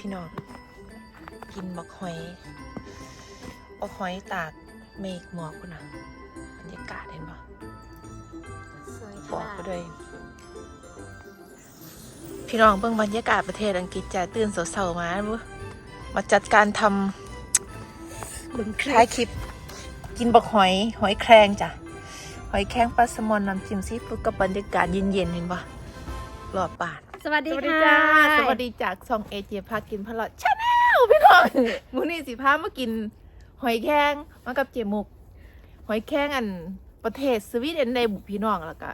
พี่น้อง กินบักหอยบักหอยตากเมฆหมอกพุ่นนะบรรยากาศเห็นปะสวยบอกค่ะไปด้วยพี่น้องเบิ่งบรรยากาศประเทศอังกฤษจะตื่นสดๆมาบุมาจัดการทำบึงคลิท้ายคลิป กินบักหอย หอยแครงจ้ะ หอยแครงปลาแซลมอนน้ำจิ้มซีฟู้ดกับบรรยากาศเย็นๆเห็นปะรอบป่าน สวัสดีสวัสดีค่ะจ้าสวัสดีจากซองเอเจพากินพลอดชาแนลพี่น้องมื้อนี้สิพามากิน หอยแครงมากับเจมุก หอยแครงอันประเทศสวีเดนได้บุพี่น้องแล้วก็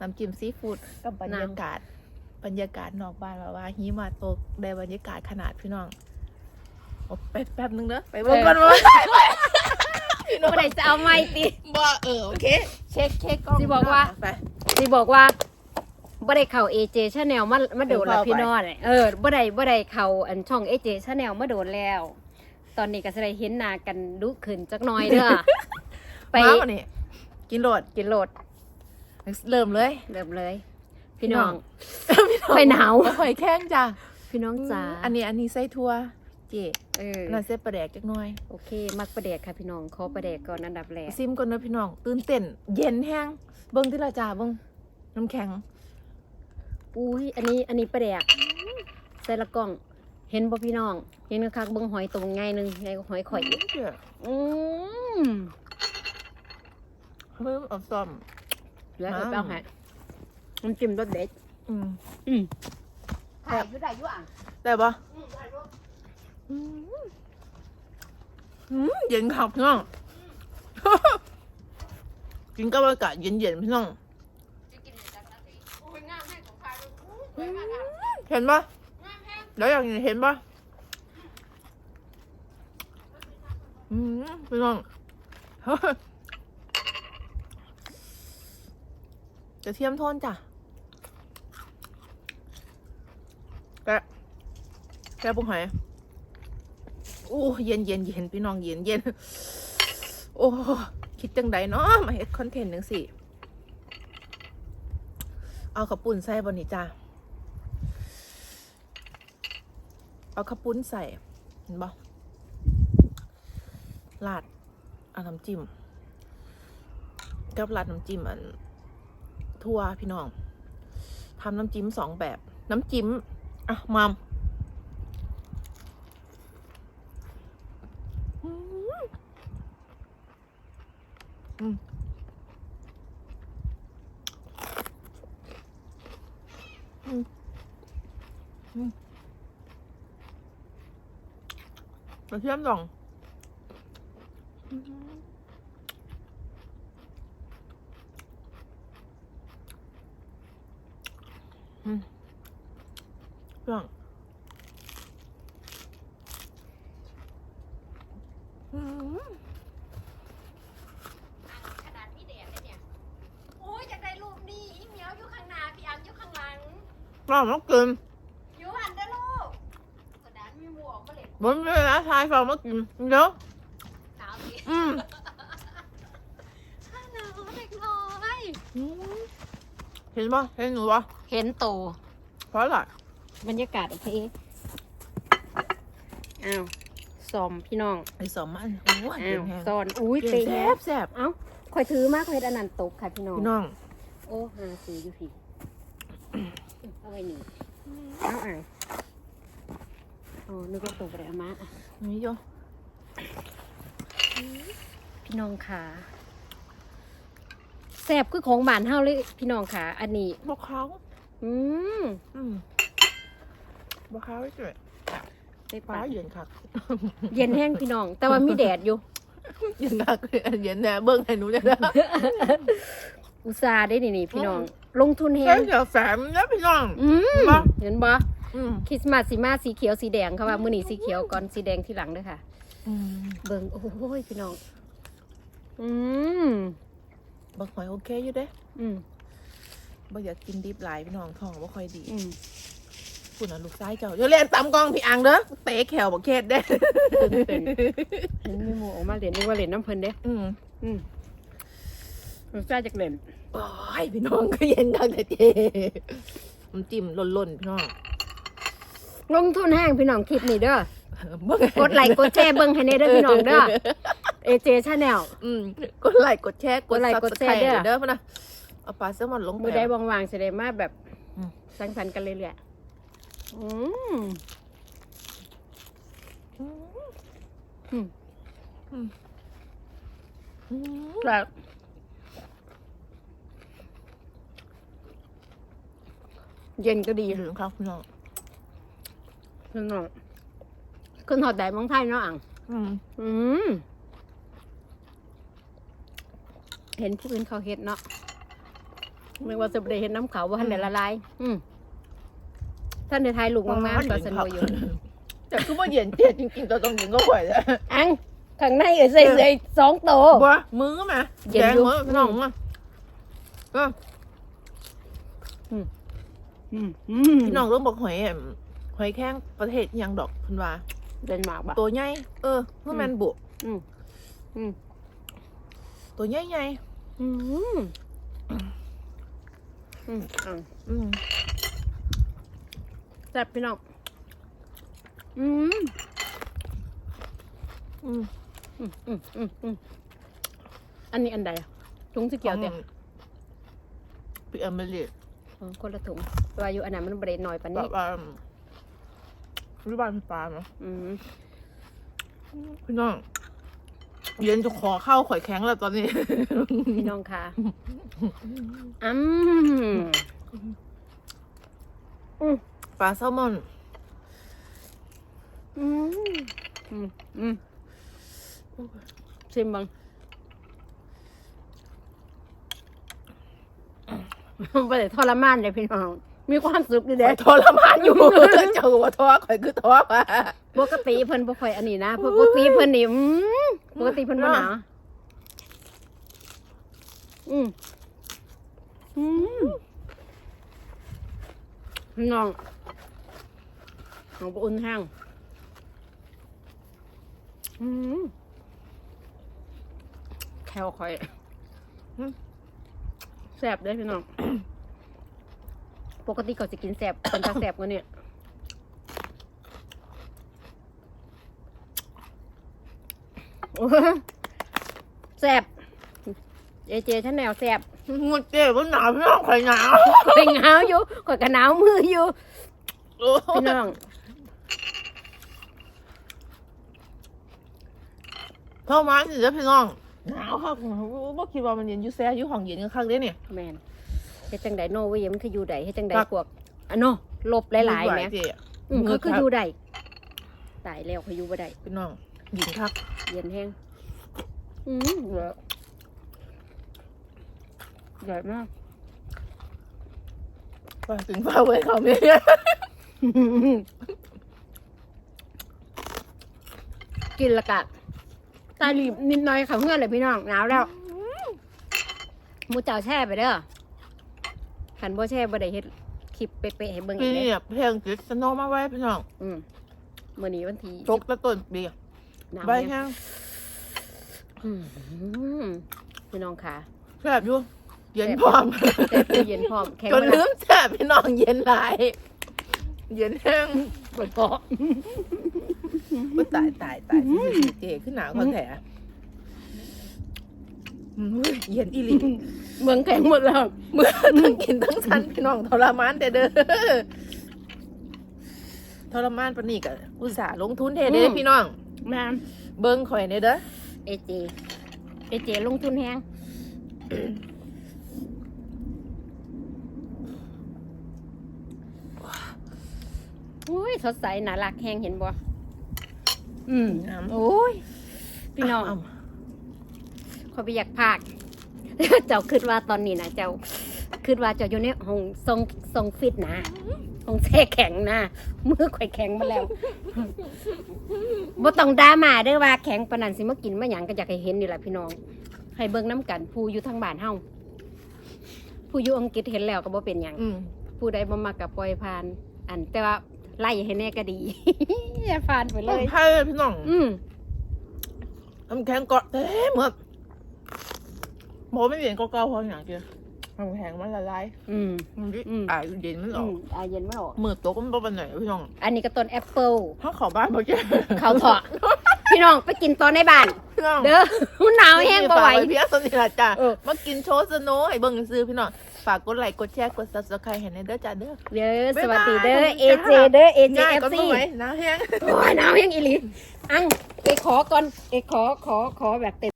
น้ำจิ้มซีฟู้ดกับบรรยากาศ บรรยากาศนอกบ้านว่าว่าหิมะตกได้บรรยากาศขนาดพี่น้องโอ้แป๊บแป๊บนึงเด้อไปเบิ่งก่อนว่าได้ไหมพี่น้องเมื่อไหร่จะเอาไม้ติบ่เออโอเค เช็คเช็คกล้องสิบอกว่าไปสิบอกว่า บ่ได้เข้า AJ Channel มามาโดนแล้วเออเข้าไปพี่น้องเออบ่ได้บ่ได้เข้าอันช่อง AJ Channel มาโดนแล้ว ตอนนี้ก็จะได้เห็นหน้ากันดุขึ้นจักหน่อยเด้อไปมาวันนี้กินโหลดกินโหลดเริ่มเลย เริ่มเลยพี่น้องพี่น้องไปหนาวหอยแข้งจ้ะพี่น้องจ๋าอันนี้อันนี้ไส้ทั่วเจเอออันนั้นเส้นปลาแดกจักหน่อย โอเค มักประเดกค่ะพี่น้องขอประเดกก่อนอันดับแรกซิมก่อนเนอะพี่น้อง ตื่นเต้น เย็นแห้งเบิ้งที่ละจ้าเบิ้งน้ำแข็ง อุ้ยอันนี้อันนี้ประเดกใส่ละกล่อง เห็นบ่พี่น้อง เห็นคักๆเบิ่งหอยตรงไงหนึงไงก็หอยข่อยอีกเดี๋ยวอืมเพิ่มเอาซ่อม แล้วอ้าวไปเอาให้น้ำจิ้มรสเด็ดอืมอืมถ่ายอยู่ได้อยู่อะได้ปะอืมอืมเย็นขับพี่น้องกินกับบรรยากาศเย็นๆพี่น้อง เห็นปะแล้วอย่างนี้เห็นปะอืมพี่น้องจะเทียมทนจ้ะแกแกปุ้งหอยโอ้เย็นเย็นเย็นพี่น้องเย็นเย็นโอ้คิดจังใดเนาะมาเฮ็ดคอนเทนต์หนึ่งสิ เอาขับปุ่นใส่บนนี้จ้า เอาข้าวปุ้นใส่ เห็นปะราดเอาน้ำจิ้มกับราดน้ำจิ้มอันทั่วพี่น้องทำน้ำจิ้มสองแบบ น้ำจิ้มอะมามอืมอืมอืมอืม กระเทียมดองอืมอืมเรื่องอืมขนาดพี่แดดเลยเนี่ยโอ้ยอยากได้รูปนี้เมาอยู่ข้างนาพี่อังอยู่ข้างหลังเราต้องกิน อยู่หันได้อลูกกระดานมีหม วกมาเล่นบนเวลาทายฟังมากินเดี๋ยวหนาวดิอืมหนาวเด็กน้อยอืมเห็นปะเห็นหนูปะเห็นโตเพราะอะไรบรรยากาศโอเคอ้าวซอมพี่น้องไอ้สองมันโอ้ยอ้าเย็วนแห้งซอนอุ้ยเย็นเป๊ะแซ่บแซ่บเอ้าคอยถือมากคอยอันนั้นตกค่ะพี่น้องพี่น้องโอ้หาซื้ออยู่พี่เอาไว้นี่เอาอะโอ้นึกว่าตกไปเอามาอะนี่โยพี่น้องขาแซ่บคือของบ้านเฮาเลยพี่น้องขาอันนี้บะเขาอืมอืมบะเขาไม่สวยได้ฟ้าปะเย็นคักเย็นแห้งพี่น้อง แต่ว่ามีแดดอยู่ เย็นคักเย็นแน่เบิ้งให้หนูจะได้อุตส่าห์ได้นี่นี่พี่น้อง ลงทุนแห้แค่งเดี๋ยวแฝมนะพี่น้องอืมบ่เห็นบ่อืม คริสต์มาสสีมาสีเขียวสีแดงเขาว่า มื้อนี้สีเขียวก่อนสีแดงที่หลังเด้วยค่ะ อืมเบิ่งโอ้ยพี่น้อง อืมบะหอยโอเคอยู่เด้อืมบ่อยากกินดิบหลายพี่น้องท้องบ่ค่อยดีอืมคุณน่ะลูกซ้ายเจ้าเดี๋ยวเรียนตามกองพี่อังเด้อเตะแขวบ่เข็ดเด้เห็นมีหมูออกมาเหรียญนึกว่าเหรียญน้ำเพลินเด้อืมอืมรสชาติจากเหรียญโอ้ยพี่น้องก็เย็นคักแต่เจมันจิ้มหล่นๆพี่น้อง ลงทุนแห้งพี่น้องคลิปนี้เด้อเบิ่งกดไลค์กดแชร์เบิ่งให้แน่เด้อพี่น้องเด้อ AJ Channel อืมกดไลค์กดแชร์กดไลค์กดแชร์เด้อ Subscribe เด้อพ่อนะเอาปลาแซลมอนลงไปมือได้ว่างๆสิได้มาแบบอืมสังสรรค์กันเรื่อยๆอืมอืมอืมอืมแบบเย็นก็ดีดีถึงครับพี่น้อง พี่น้องขึ้นหอดแดดเมืองไทยเนาะอ่างอืมอืมเห็นผู้อื่นเขาเฮ็ดเนาะไม่ว่าจะไปเห็นน้ำเขาว่าทันได้ละลายอืมท่านในไทยลูกงามๆก็สนุกอยู่แต่คือว่าเย็นเจ็ดจริงๆตัวตรงหญิงก็ไหวแล้วอังข้างในเอ้ยใส่ใส่สองโตบัวมือมาเย็นแดงอยู่มือพี่น้องมาก็อืมอืมพี่น้องเริ่มบอกหอยแอม หอยแข้งประเทศอิหยังดอกคุณว่า เดนมาร์กปะ ตัวใหญ่เออเพื่อแมนบุอืมอืม ตัวใหญ่ใหญ่อืมอืมอะอืมแซ่บพี่น้องอืมอืมอืมอืมอืมอืมอันนี้อันใดอะถุงสีเขียวเดียวพี่เอมิลี่อ๋อคนละถุงตัวอายุอันนั้นมันเบรดหน่อยปานแบนี้บว่า ริบานพี่ปลาเนาะอืมพี่น้อง เย็นจะขอเข้าข่อยแข็งแล้วตอนนี้ พี่น้องค่ะอืมอืมปลาแซลมอนอืมอืมอืมชิมบังไปเลยทรมานเลยพี่น้อง มีความสุขดีข่เด้อยทรมานอยู่ เจ้าว่าท้อข่อยคือท้อมาปกติเพิ่นบ่ค่อยอันนี้นะปกติเพิ่นนี่อืมปกติเพิ่นบ่หนาอืมอืมพี่น้องของบ่อุ่นแห้งอืมแควข่อยแซ่บเด้อพี่น้อง ปกติเขาจะกินแซ่บเป็นตาแซ่บกว่านี้โอ้ยแสบเจเจฉันแนวแสบงดเจ็บมันหนาวพี่น้องข่อยหนาวเป็นหนาวอยู่ข่อยก็หนาวมืออยู่โอ้พี่น้องเข้ามาสิเด้อพี่น้องหนาวครับบ่คิดว่ามันเย็นอยู่แซ่อยู่ห้องเย็นกันคักเด้เนี่ยแมน เฮ็ดจังไดโนเว้ยมันคืออยู่ใดเฮ็ดจังไดครับพวกอันโนหลบหลายๆแหมเจ๊อืมเขาคืออยู่ใดตายแล้วเขาอยู่บ่ได้พี่น้องหญิงครับ เย็นแห้งอืมเหลือใหญ่มากไปถึงฟ้าเว้ยเขาไม่กินและกะตายรีบนิดหน่อยค่ะเพื่อนเลยพี่น้องหนาวแล้วหมูเจ้าแช่ไปเด้อ ขันบ่แช่บ่ได้เฮ็ดคลิปเป๊ะๆให้เบิ่งปีอีกนี้เด้อเนี่ยเพลงจิตสโนมาไว้พี่น้องอืมมื้อนี้วันที่จกตะต้นปีหนาวใบเนี่ยแห้งอืมพี่น้องค่ะแซ่บอยู่เย็นพร้อมแต่ตู้เย็นพร้อมแข็งจนมาลืมแซ่บพี่น้องเย็นหลายเย็นแห้งปวดคอก็ตายตายตายเจ๊ขึ้นหนาวคนแผลอืม เย็นอีหลีเมืองแข็งหมดแล้วเมื่อทั้งกินทั้งชันพี่น้องทรมานแต่เด้อทรมานปานนี้ก็อุตส่าห์ลงทุนเทเด้อพี่น้องแม่เบิ้งข่อยในเด้อเอเจเอเจลงทุนแฮงอุ้ยสดใสน่ารักแฮงเห็นบ่อืมน้ำโอ้ยพี่น้องาวข อยไปอยากพากเจ้าคิดว่าตอนนี้นะเจ้าคิดว่าเจ้าอยู่ในห้องทรงทรงฟิตนะห้องแช่แข็งนะมือข่อยแข็งมาแล้วบ่ต้องดรามาเด้อว่าแข็งปานนั้นสิมากินมาหยังก็อยากให้เห็นนี่แหละพี่น้อง ให้เบิ่งน้ำกันผู้อยู่ทางบ้านเฮาผู้อยู่อังกฤษเห็นแล้วก็บ่เป็นหยังอืมผู้ใดบ่มักก็ปล่อยผ่าน อันแต่ว่าไล่ให้แน่ก็ดีอย่าผ่านไปเลต้นยไผ่พี่น้องอืมน้ำแข็งเกาะเต็มหมด บอกไม่เห็นเก่าๆพออย่างเดียวน้ำแข็งมันละลายอืม มันดิอืม อ่าเย็นมันออือกมอาเย็นไม่ออก มือตัวก็มันบ่เป็นไหนพี่น้องอันนี้ก็ต้นแอปเปิลถ้าเขอบ้านเมื่อกี้เขาเถาะพี่น้องไปกินตอนในบ้าน พี่น้อง เด้อมันหนาวแห้งบ่ไหวฝากเพียงสนิทละจ้ะเออ มากินโชว์สโนว์ให้เบิ่งซื้อพี่น้องฝากกดไลค์กดแชร์กด subscribe ให้ในเด้อจ้าเด้อ เด้อบ๊าสยบายวัสดีเด้อขอบเอคุณเจจ้าเด้อ เอเจง่ายเอฟก็ซีไม่ไหวนะแห้งโอ้ยหนาวแห้งอีหลีอังเอขอก่อนเอขอขอขอแบบเต็ม